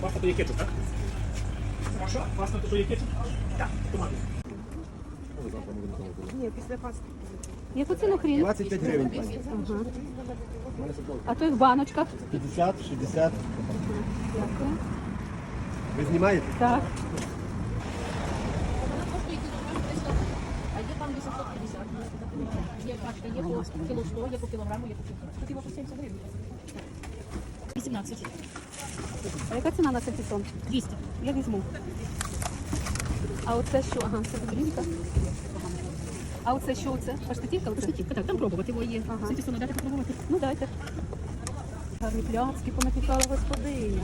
Паста то є кетчуп, так? Що? Паста то є кетчуп? Так. Томати. Яку ціну хрін? 25 гривень, пані. Ага. А то і в баночках. 50, 60. Дякую. Ви знімаєте? Так. А є там 850. Є пачка, є по кіло 100, є по кілограму, є по півтора. Тут його по 70 гривень. 18. А яка ціна на сальтисон? 200. Я візьму. А оце що? Ага, це подрібка. А оце що оце? Паштетівка? Оце? Паштетівка, так, там пробувати його є. Ага. Ситі дати попробувати. Ну дайте. Гарні пляцки понапікала господиня.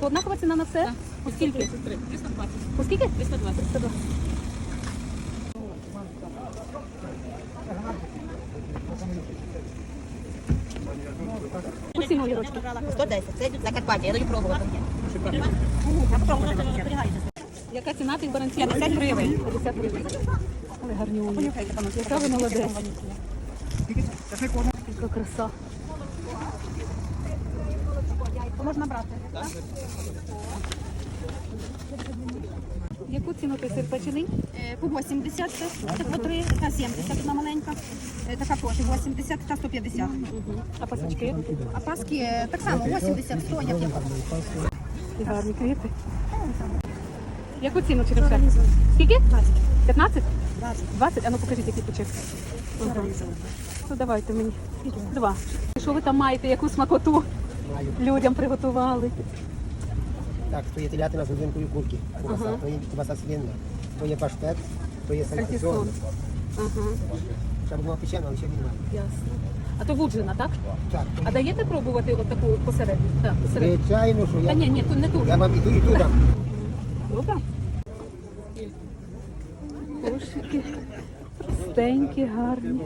То Однакова ціна на все? По скільки? 320. По скільки? 320. 320. По ціну огірочки? 110, це йдуть Закарпаття, я даю пробувати. Яка ціна тих баранців? 50 гривень. 50 гривень. Але гарні умні. Яка ви молодець. Яка краса. Можна брати. Яку ціну той сир печений? Е, По 80, це, по 3, така 70, одна маленька, Е, така теж 80, така 150. А пасочки? А паски е, так само 80, 100, як. І гарні квіти. Яку ціну черепка? Скільки? 15? 20? А ну покажіть, який. Ага. Ну давайте мені. Два. Що ви там маєте, яку смакоту людям приготували? Так, то є телятина з годинкою курки, кубаса, Ага. то є кубаса свинна, то є паштет, то є Сальтісон. Ага, Ще було печено, але ще немає. ясно. А то вуджена, так? Так, А даєте пробувати таку посередню? Так, посередню. звичайно, що Та я, ні, ні, тут не тут. я вам і ту, і ту дам. Добре. Кошики. Простенькі, гарні.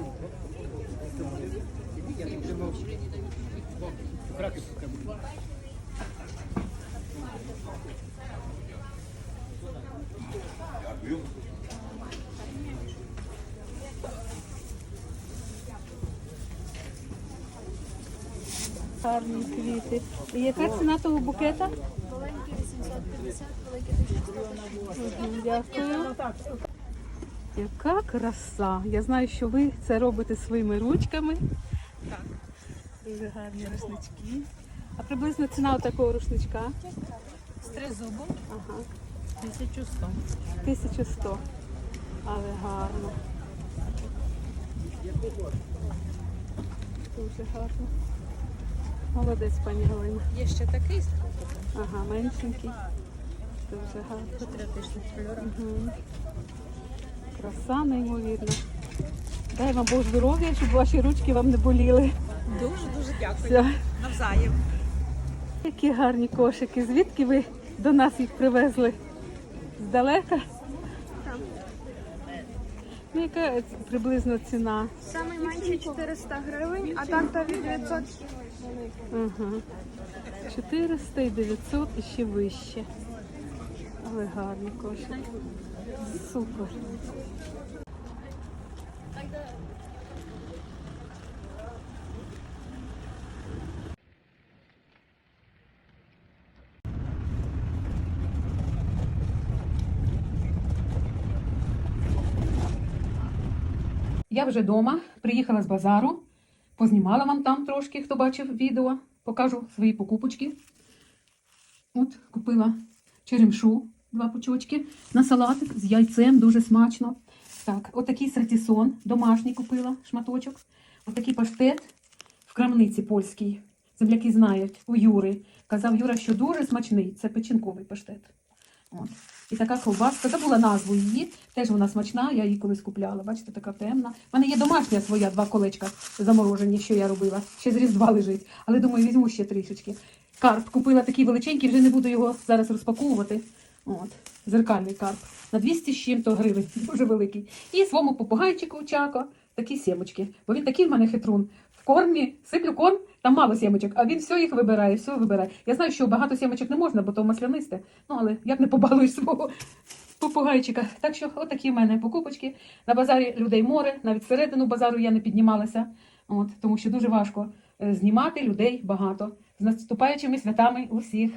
Гарні квіти. І яка ціна того букета? Дякую. Яка краса! Я знаю, що ви це робите своїми ручками. Так. Дуже гарні рушнички. А приблизно ціна такого рушничка? З тризубом Ага. 1100. 1100. Але гарно. Дуже гарно. Молодець, пані Галина. Є ще такий Ага, меншенький. Дуже гарно. патріотичний кольор. Мгм. Краса неймовірна. Дай вам Бог здоров'я, щоб ваші ручки вам не боліли. Дуже дуже дякую. Все. Навзаєм. Які гарні кошики. Звідки ви до нас їх привезли? Здалека? Ну, яка приблизно ціна? Самий менший 400 гривень, а так то від 900. Ага. 400 і 900 і ще вище. Але гарні кошики. Супер. Я вже вдома, приїхала з базару, познімала вам там трошки, хто бачив відео, покажу свої покупочки. От, купила черемшу два пучочки. На салатик з яйцем дуже смачно. Так, отакий сертісон домашній купила шматочок. Отакий паштет в крамниці польській. Земляки знають у Юри. Казав Юра, що дуже смачний. Це печінковий паштет. От. І така ковбаска, забула назву її. Теж вона смачна, я її колись купляла. Бачите, така темна. У мене є домашня своя, два колечка заморожені, що я робила. Ще з Різдва лежить. Але думаю, візьму ще трішечки. Карп купила такий величенький, вже не буду його зараз розпаковувати. От, зеркальний карп. На 200 з чим-то гривень, дуже великий. І своєму попугайчику Чако такі сімочки. Бо він такий в мене хитрун. В кормі сиплю корм, там мало сімочок, а він все їх вибирає, все вибирає. Я знаю, що багато сімочок не можна, бо то маслянисте. Ну, але як не побалуєш свого попугайчика. Так що, отакі в мене покупочки. На базарі людей море, навіть всередину базару я не піднімалася, от, тому що дуже важко е, знімати людей багато. З наступаючими святами усіх.